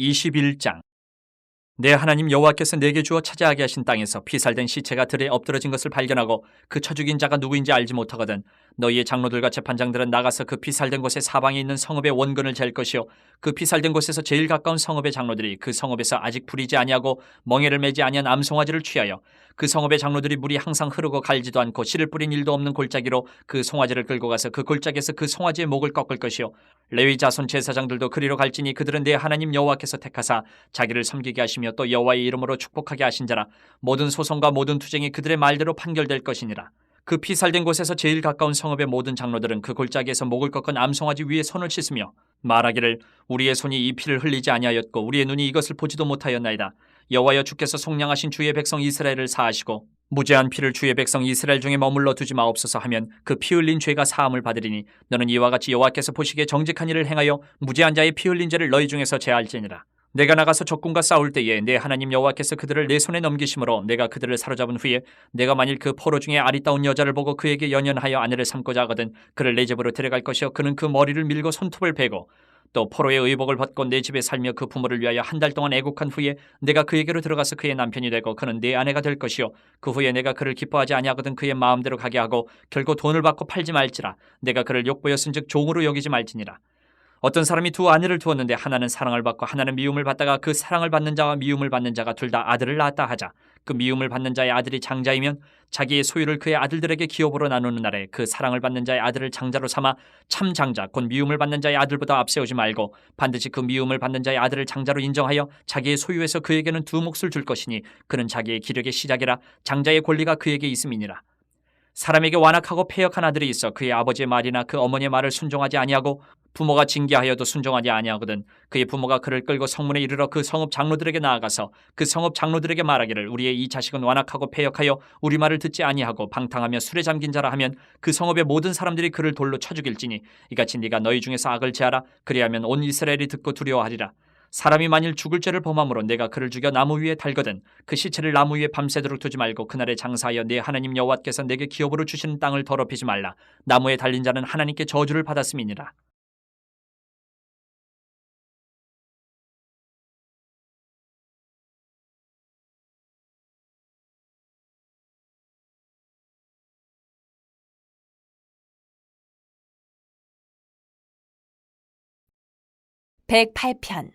21장. 내 하나님 여호와께서 내게 주어 차지하게 하신 땅에서 피살된 시체가 들에 엎드러진 것을 발견하고 그쳐 죽인 자가 누구인지 알지 못하거든 너희의 장로들과 재판장들은 나가서 그 피살된 곳의 사방에 있는 성읍의 원근을 잴 것이요. 그 피살된 곳에서 제일 가까운 성읍의 장로들이 그 성읍에서 아직 부리지 아니하고 멍에를 매지 아니한 암송아지를 취하여 그 성읍의 장로들이 물이 항상 흐르고 갈지도 않고 씨를 뿌린 일도 없는 골짜기로 그 송아지를 끌고 가서 그 골짜기에서 그 송아지의 목을 꺾을 것이요. 레위 자손 제사장들도 그리로 갈지니 그들은 내 하나님 여호와께서 택하사 자기를 섬기게 하시며 또 여호와의 이름으로 축복하게 하신 자라. 모든 소송과 모든 투쟁이 그들의 말대로 판결될 것이니라 그 피살된 곳에서 제일 가까운 성읍의 모든 장로들은 그 골짜기에서 목을 꺾은 암송아지 위에 손을 씻으며 말하기를 우리의 손이 이 피를 흘리지 아니하였고 우리의 눈이 이것을 보지도 못하였나이다. 여호와여 주께서 속량하신 주의 백성 이스라엘을 사하시고 무죄한 피를 주의 백성 이스라엘 중에 머물러 두지 마옵소서 하면 그 피 흘린 죄가 사함을 받으리니 너는 이와 같이 여호와께서 보시기에 정직한 일을 행하여 무죄한 자의 피 흘린 죄를 너희 중에서 제할지니라 내가 나가서 적군과 싸울 때에 내 하나님 여호와께서 그들을 내 손에 넘기심으로 내가 그들을 사로잡은 후에 내가 만일 그 포로 중에 아리따운 여자를 보고 그에게 연연하여 아내를 삼고자 하거든 그를 내 집으로 데려갈 것이요 그는 그 머리를 밀고 손톱을 베고 또 포로의 의복을 벗고 내 집에 살며 그 부모를 위하여 한 달 동안 애국한 후에 내가 그에게로 들어가서 그의 남편이 되고 그는 내 아내가 될 것이요 그 후에 내가 그를 기뻐하지 아니하거든 그의 마음대로 가게 하고 결국 돈을 받고 팔지 말지라 내가 그를 욕보였은즉 종으로 여기지 말지니라 어떤 사람이 두 아내를 두었는데 하나는 사랑을 받고 하나는 미움을 받다가 그 사랑을 받는 자와 미움을 받는 자가 둘 다 아들을 낳았다 하자. 그 미움을 받는 자의 아들이 장자이면 자기의 소유를 그의 아들들에게 기업으로 나누는 날에 그 사랑을 받는 자의 아들을 장자로 삼아 참 장자 곧 미움을 받는 자의 아들보다 앞세우지 말고 반드시 그 미움을 받는 자의 아들을 장자로 인정하여 자기의 소유에서 그에게는 두 몫을 줄 것이니 그는 자기의 기력의 시작이라 장자의 권리가 그에게 있음이니라. 사람에게 완악하고 폐역한 아들이 있어 그의 아버지의 말이나 그 어머니의 말을 순종하지 아니하고 부모가 징계하여도 순종하지 아니하거든 그의 부모가 그를 끌고 성문에 이르러 그 성읍 장로들에게 나아가서 그 성읍 장로들에게 말하기를 우리의 이 자식은 완악하고 폐역하여 우리 말을 듣지 아니하고 방탕하며 술에 잠긴 자라 하면 그 성읍의 모든 사람들이 그를 돌로 쳐 죽일지니 이같이 네가 너희 중에서 악을 제하라 그리하면 온 이스라엘이 듣고 두려워하리라. 사람이 만일 죽을 죄를 범함으로 내가 그를 죽여 나무 위에 달거든 그 시체를 나무 위에 밤새도록 두지 말고 그날에 장사하여 내 하나님 여호와께서 내게 기업으로 주시는 땅을 더럽히지 말라. 나무에 달린 자는 하나님께 저주를 받았음이니라 백팔 편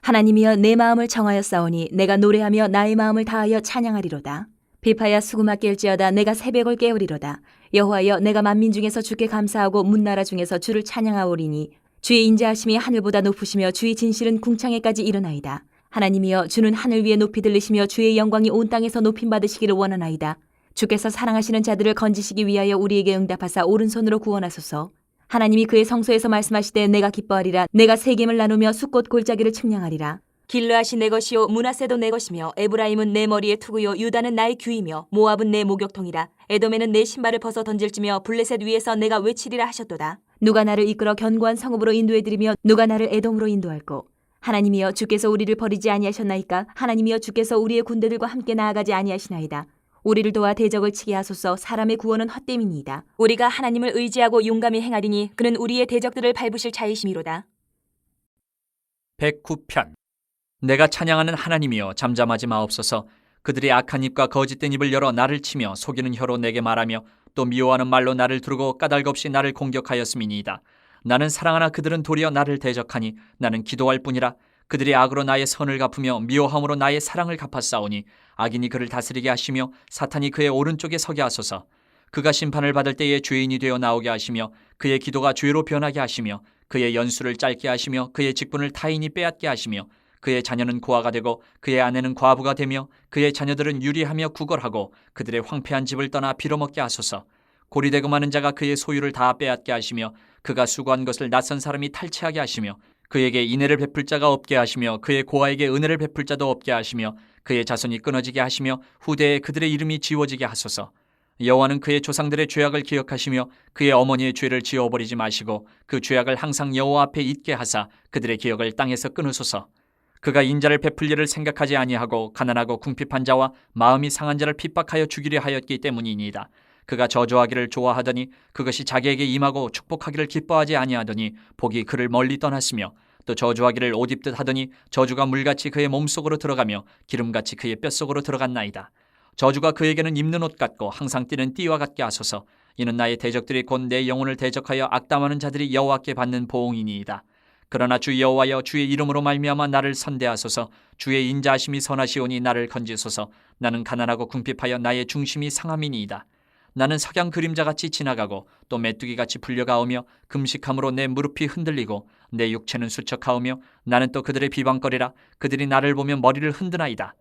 하나님이여 내 마음을 정하여 싸우니 내가 노래하며 나의 마음을 다하여 찬양하리로다. 비파야 수구마 깰지어다 내가 새벽을 깨우리로다. 여호와여 내가 만민 중에서 주께 감사하고 문나라 중에서 주를 찬양하오리니 주의 인자하심이 하늘보다 높으시며 주의 진실은 궁창에까지 일어나이다. 하나님이여 주는 하늘 위에 높이 들리시며 주의 영광이 온 땅에서 높임 받으시기를 원하나이다. 주께서 사랑하시는 자들을 건지시기 위하여 우리에게 응답하사 오른손으로 구원하소서. 하나님이 그의 성소에서 말씀하시되 내가 기뻐하리라. 내가 세겜을 나누며 숫꽃 골짜기를 측량하리라. 길르앗이 내 것이요 문하세도 내 것이며 에브라임은 내 머리에 투구요 유다는 나의 귀이며 모압은 내 목욕통이라. 에돔에는 내 신발을 벗어 던질지며 블레셋 위에서 내가 외치리라 하셨도다. 누가 나를 이끌어 견고한 성읍으로 인도해 드리며 누가 나를 에돔으로 인도할꼬? 하나님이여 주께서 우리를 버리지 아니하셨나이까? 하나님이여 주께서 우리의 군대들과 함께 나아가지 아니하시나이다 우리를 도와 대적을 치게 하소서. 사람의 구원은 헛됨이니이다. 우리가 하나님을 의지하고 용감히 행하리니 그는 우리의 대적들을 밟으실 자이심이로다. 109편. 내가 찬양하는 하나님이여 잠잠하지 마옵소서. 그들이 악한 입과 거짓된 입을 열어 나를 치며 속이는 혀로 내게 말하며 또 미워하는 말로 나를 두르고 까닭없이 나를 공격하였음이니이다. 나는 사랑하나 그들은 도리어 나를 대적하니 나는 기도할 뿐이라 그들이 악으로 나의 선을 갚으며 미워함으로 나의 사랑을 갚았사오니 악인이 그를 다스리게 하시며 사탄이 그의 오른쪽에 서게 하소서. 그가 심판을 받을 때에 죄인이 되어 나오게 하시며 그의 기도가 죄로 변하게 하시며 그의 연수를 짧게 하시며 그의 직분을 타인이 빼앗게 하시며 그의 자녀는 고아가 되고 그의 아내는 과부가 되며 그의 자녀들은 유리하며 구걸하고 그들의 황폐한 집을 떠나 빌어먹게 하소서. 많은 자가 그의 소유를 다 빼앗게 하시며 그가 수고한 것을 낯선 사람이 탈취하게 하시며 그에게 인애를 베풀 자가 없게 하시며 그의 고아에게 은혜를 베풀 자도 없게 하시며 그의 자손이 끊어지게 하시며 후대에 그들의 이름이 지워지게 하소서. 여호와는 그의 조상들의 죄악을 기억하시며 그의 어머니의 죄를 지워버리지 마시고 그 죄악을 항상 여호와 앞에 잊게 하사 그들의 기억을 땅에서 끊으소서. 그가 인자를 베풀 일을 생각하지 아니하고 가난하고 궁핍한 자와 마음이 상한 자를 핍박하여 죽이려 하였기 때문이니이다. 그가 저주하기를 좋아하더니 그것이 자기에게 임하고 축복하기를 기뻐하지 아니하더니 복이 그를 멀리 떠났으며 또 저주하기를 옷 입듯 하더니 저주가 물같이 그의 몸속으로 들어가며 기름같이 그의 뼛속으로 들어갔나이다. 저주가 그에게는 입는 옷 같고 항상 뛰는 띠와 같게 하소서. 이는 나의 대적들이 곧 내 영혼을 대적하여 악담하는 자들이 여호와께 받는 보응이니이다. 그러나 주 여호와여 주의 이름으로 말미암아 나를 선대하소서. 주의 인자하심이 선하시오니 나를 건지소서. 나는 가난하고 궁핍하여 나의 중심이 상함이니이다. 나는 석양 그림자같이 지나가고 또 메뚜기같이 불려가오며 금식함으로 내 무릎이 흔들리고 내 육체는 수척하오며 나는 또 그들의 비방거리라 그들이 나를 보며 머리를 흔드나이다.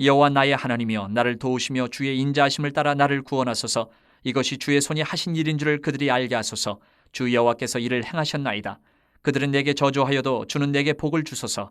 여호와 나의 하나님이여 나를 도우시며 주의 인자하심을 따라 나를 구원하소서. 이것이 주의 손이 하신 일인 줄을 그들이 알게 하소서. 주 여호와께서 이를 행하셨나이다. 그들은 내게 저주하여도 주는 내게 복을 주소서.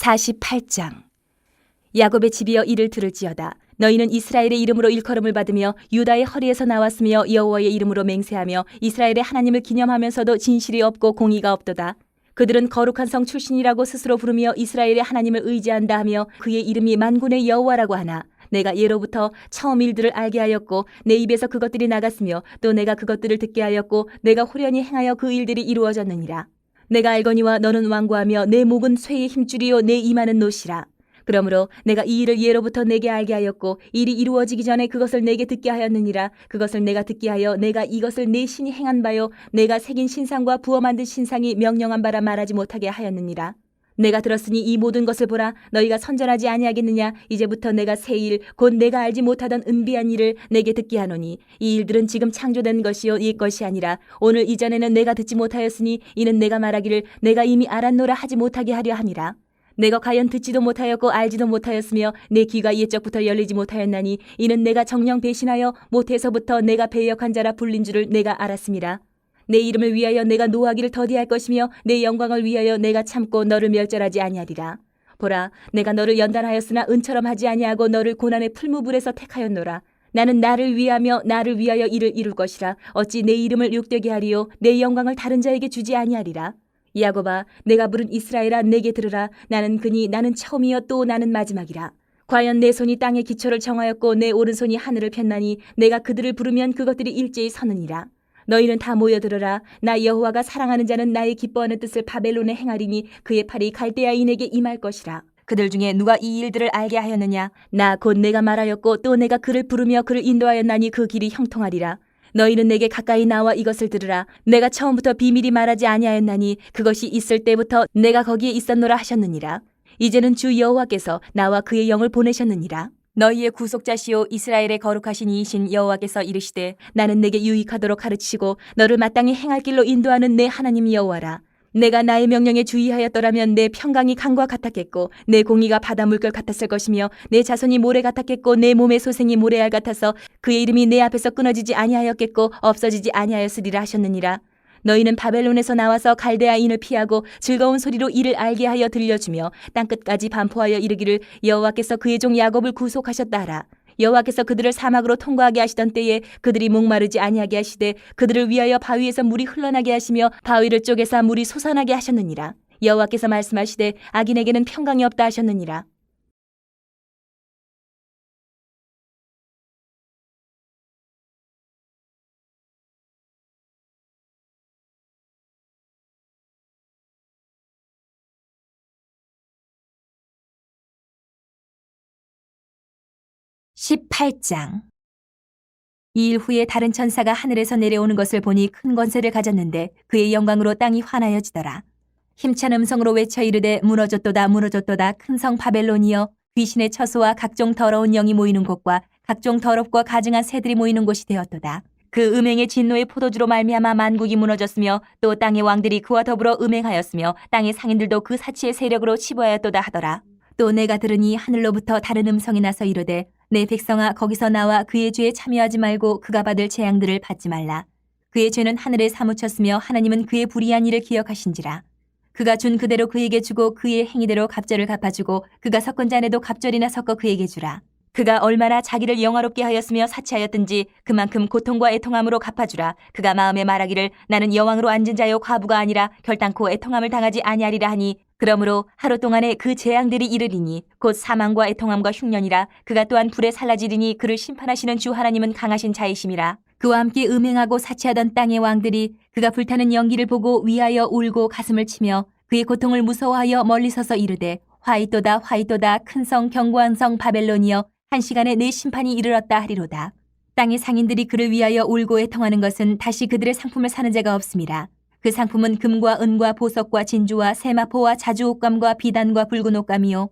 사십팔 장. 야곱의 집이여 이를 들을지어다. 너희는 이스라엘의 이름으로 일컬음을 받으며 유다의 허리에서 나왔으며 여호와의 이름으로 맹세하며 이스라엘의 하나님을 기념하면서도 진실이 없고 공의가 없도다. 그들은 거룩한 성 출신이라고 스스로 부르며 이스라엘의 하나님을 의지한다 하며 그의 이름이 만군의 여호와라고 하나. 내가 예로부터 처음 일들을 알게 하였고 내 입에서 그것들이 나갔으며 또 내가 그것들을 듣게 하였고 내가 호련히 행하여 그 일들이 이루어졌느니라 내가 알거니와 너는 완고하며 내 목은 쇠의 힘줄이요 내 이마는 노시라. 그러므로 내가 이 일을 예로부터 내게 알게 하였고 일이 이루어지기 전에 그것을 내게 듣게 하였느니라. 그것을 내가 듣게 하여 내가 이것을 내 신이 행한 바요 내가 새긴 신상과 부어 만든 신상이 명령한 바라 말하지 못하게 하였느니라. 내가 들었으니 이 모든 것을 보라. 너희가 선전하지 아니하겠느냐? 이제부터 내가 새일 곧 내가 알지 못하던 은비한 일을 내게 듣게 하노니. 이 일들은 지금 창조된 것이요 이 것이 아니라 오늘 이전에는 내가 듣지 못하였으니 이는 내가 말하기를 내가 이미 알았노라 하지 못하게 하려 함이라. 내가 과연 듣지도 못하였고 알지도 못하였으며 내 귀가 옛적부터 열리지 못하였나니 이는 내가 정령 배신하여 못해서부터 내가 배역한 자라 불린 줄을 내가 알았습니다 내 이름을 위하여 내가 노하기를 더디할 것이며 내 영광을 위하여 내가 참고 너를 멸절하지 아니하리라. 보라, 내가 너를 연단하였으나 은처럼 하지 아니하고 너를 고난의 풀무불에서 택하였노라. 나는 나를 위하며 나를 위하여 이를 이룰 것이라. 어찌 내 이름을 욕되게 하리요 내 영광을 다른 자에게 주지 아니하리라. 야곱아, 내가 부른 이스라엘아 내게 들으라. 나는 그니 나는 처음이요 또 나는 마지막이라. 과연 내 손이 땅의 기초를 정하였고 내 오른손이 하늘을 폈나니 내가 그들을 부르면 그것들이 일제히 서느니라. 너희는 다 모여들어라. 나 여호와가 사랑하는 자는 나의 기뻐하는 뜻을 바벨론에 행하리니 그의 팔이 갈대아인에게 임할 것이라. 그들 중에 누가 이 일들을 알게 하였느냐? 나 곧 내가 말하였고 또 내가 그를 부르며 그를 인도하였나니 그 길이 형통하리라. 너희는 내게 가까이 나와 이것을 들으라. 내가 처음부터 비밀이 말하지 아니하였나니 그것이 있을 때부터 내가 거기에 있었노라 하셨느니라. 이제는 주 여호와께서 나와 그의 영을 보내셨느니라. 너희의 구속자시오. 이스라엘의 거룩하신 이이신 여호와께서 이르시되 나는 내게 유익하도록 가르치시고 너를 마땅히 행할 길로 인도하는 내 하나님 여호와라. 내가 나의 명령에 주의하였더라면 내 평강이 강과 같았겠고 내 공의가 바다 물결 같았을 것이며 내 자손이 모래 같았겠고 내 몸의 소생이 모래알 같아서 그의 이름이 내 앞에서 끊어지지 아니하였겠고 없어지지 아니하였으리라 하셨느니라 너희는 바벨론에서 나와서 갈대아인을 피하고 즐거운 소리로 이를 알게 하여 들려주며 땅끝까지 반포하여 이르기를 여호와께서 그의 종 야곱을 구속하셨다 하라. 여호와께서 그들을 사막으로 통과하게 하시던 때에 그들이 목마르지 아니하게 하시되 그들을 위하여 바위에서 물이 흘러나게 하시며 바위를 쪼개사 물이 솟아나게 하셨느니라. 여호와께서 말씀하시되 악인에게는 평강이 없다 하셨느니라. 십팔 장이일 후에 다른 천사가 하늘에서 내려오는 것을 보니 큰 권세를 가졌는데 그의 영광으로 땅이 환하여지더라. 힘찬 음성으로 외쳐 이르되 무너졌도다 무너졌도다 큰 성 바벨론이여 귀신의 처소와 각종 더러운 영이 모이는 곳과 각종 더럽고 가증한 새들이 모이는 곳이 되었도다. 그 음행의 진노의 포도주로 말미암아 만국이 무너졌으며 또 땅의 왕들이 그와 더불어 음행하였으며 땅의 상인들도 그 사치의 세력으로 치부하였도다 하더라. 또 내가 들으니 하늘로부터 다른 음성이 나서 이르되 내 백성아 거기서 나와 그의 죄에 참여하지 말고 그가 받을 재앙들을 받지 말라. 그의 죄는 하늘에 사무쳤으며 하나님은 그의 불의한 일을 기억하신지라. 그가 준 그대로 그에게 주고 그의 행위대로 갑절을 갚아주고 그가 섞은 잔에도 갑절이나 섞어 그에게 주라. 그가 얼마나 자기를 영화롭게 하였으며 사치하였든지 그만큼 고통과 애통함으로 갚아주라. 그가 마음에 말하기를 나는 여왕으로 앉은 자요 과부가 아니라 결단코 애통함을 당하지 아니하리라 하니 그러므로 하루 동안에 그 재앙들이 이르리니 곧 사망과 애통함과 흉년이라 그가 또한 불에 살라지리니 그를 심판하시는 주 하나님은 강하신 자이심이라. 그와 함께 음행하고 사치하던 땅의 왕들이 그가 불타는 연기를 보고 위하여 울고 가슴을 치며 그의 고통을 무서워하여 멀리 서서 이르되 화이또다 화이또다 큰성 견고한 성 바벨론이여 한 시간에 내 심판이 이르렀다 하리로다. 땅의 상인들이 그를 위하여 울고 애통하는 것은 다시 그들의 상품을 사는 자가 없습니다. 그 상품은 금과 은과 보석과 진주와 세마포와 자주옥감과 비단과 붉은 옷감이요.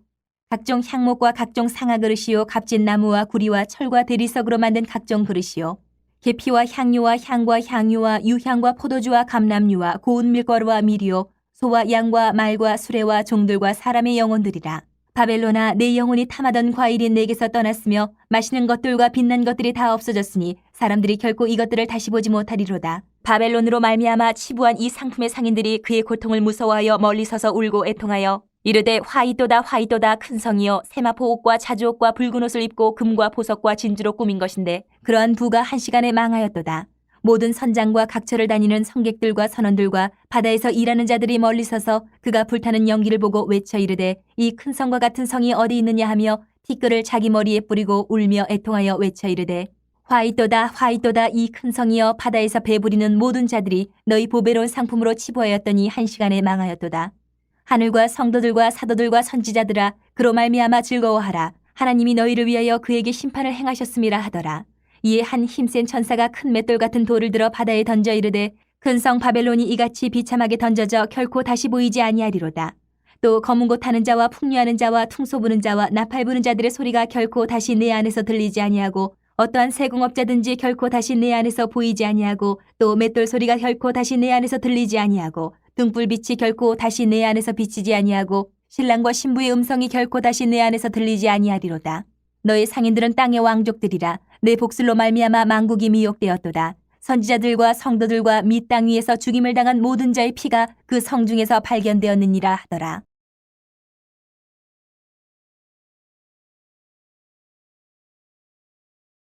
각종 향목과 각종 상아 그릇이요 값진 나무와 구리와 철과 대리석으로 만든 각종 그릇이요. 계피와 향료와 향과 향유와 유향과 포도주와 감람유와 고운 밀가루와 밀이요. 소와 양과 말과 수레와 종들과 사람의 영혼들이라. 바벨로나 내 영혼이 탐하던 과일이 내게서 떠났으며 맛있는 것들과 빛난 것들이 다 없어졌으니 사람들이 결코 이것들을 다시 보지 못하리로다 바벨론으로 말미암아 치부한 이 상품의 상인들이 그의 고통을 무서워하여 멀리 서서 울고 애통하여 이르되 화이또다 화이또다 큰 성이여 세마포 옷과 자주 옷과 붉은 옷을 입고 금과 보석과 진주로 꾸민 것인데 그러한 부가 한 시간에 망하였도다. 모든 선장과 각처를 다니는 성객들과 선원들과 바다에서 일하는 자들이 멀리 서서 그가 불타는 연기를 보고 외쳐 이르되 이 큰 성과 같은 성이 어디 있느냐 하며 티끌을 자기 머리에 뿌리고 울며 애통하여 외쳐 이르되 화이또다 화이또다 이 큰 성이여 바다에서 배부리는 모든 자들이 너희 보배로운 상품으로 치부하였더니 한 시간에 망하였도다. 하늘과 성도들과 사도들과 선지자들아 그로 말미암아 즐거워하라. 하나님이 너희를 위하여 그에게 심판을 행하셨음이라 하더라. 이에 한 힘센 천사가 큰 맷돌 같은 돌을 들어 바다에 던져 이르되 큰 성 바벨론이 이같이 비참하게 던져져 결코 다시 보이지 아니하리로다. 또 검은 곳 타는 자와 풍류하는 자와 퉁소 부는 자와 나팔 부는 자들의 소리가 결코 다시 내 안에서 들리지 아니하고 어떠한 세공업자든지 결코 다시 내 안에서 보이지 아니하고 또 맷돌 소리가 결코 다시 내 안에서 들리지 아니하고 등불빛이 결코 다시 내 안에서 비치지 아니하고 신랑과 신부의 음성이 결코 다시 내 안에서 들리지 아니하리로다. 너의 상인들은 땅의 왕족들이라 내 복술로 말미암아 망국이 미혹되었도다. 선지자들과 성도들과 미땅 위에서 죽임을 당한 모든 자의 피가 그 성 중에서 발견되었느니라 하더라.